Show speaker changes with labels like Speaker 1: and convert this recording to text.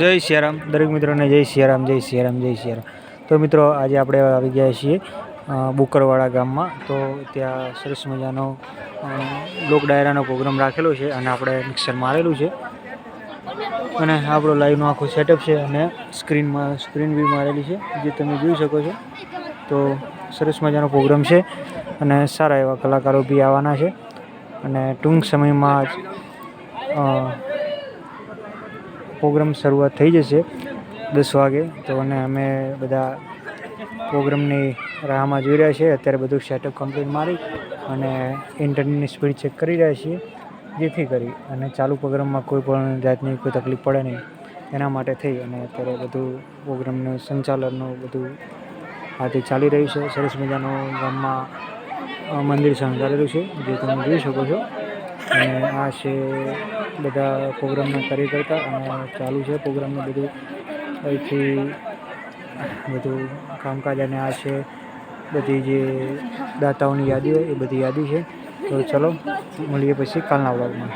Speaker 1: જય સિયારામ. દરેક મિત્રોને જય સિયારામ જય સિયારામ જય સિયારામ. તો મિત્રો, આજે આપણે આવી ગયા છીએ બુકરવાડા ગામમાં. તો ત્યાં સરસ મજાનો લોક ડાયરાનો પ્રોગ્રામ રાખેલો છે અને આપણે મિક્સર મારેલું છે. અને આપણો લાઈવનું આખું સેટઅપ છે અને સ્ક્રીનમાં સ્ક્રીન બી મારેલી છે, જે તમે જોઈ શકો છો. તો સરસ મજાનો પ્રોગ્રામ છે અને સારા એવા કલાકારો બી આવવાના છે. અને ટૂંક સમયમાં જ પ્રોગ્રામ શરૂઆત થઈ જશે દસ વાગે. તો અને અમે બધા પ્રોગ્રામની રાહમાં જોઈ રહ્યા છીએ. અત્યારે બધું સેટઅપ કમ્પ્લીટ મારી અને ઇન્ટરનેટની સ્પીડ ચેક કરી રહ્યા છીએ, જેથી કરી અને ચાલુ પ્રોગ્રામમાં કોઈ પણ જાતની કોઈ તકલીફ પડે નહીં. એના માટે થઈ અને અત્યારે બધું પ્રોગ્રામનું સંચાલનનું બધું આથી ચાલી રહ્યું છે. સરસ મજાનું ગામમાં મંદિર શણગારેલું છે, જે તમે જોઈ શકો છો. અને આ છે બધા પ્રોગ્રામના કાર્યકર્તા અને ચાલુ છે પ્રોગ્રામનું બધું. અહીંથી બધું કામકાજ અને આ છે બધી જે દાતાઓની યાદી હોય એ બધી યાદી છે. તો ચલો, મળીએ પછી કાલના વ્લોગમાં.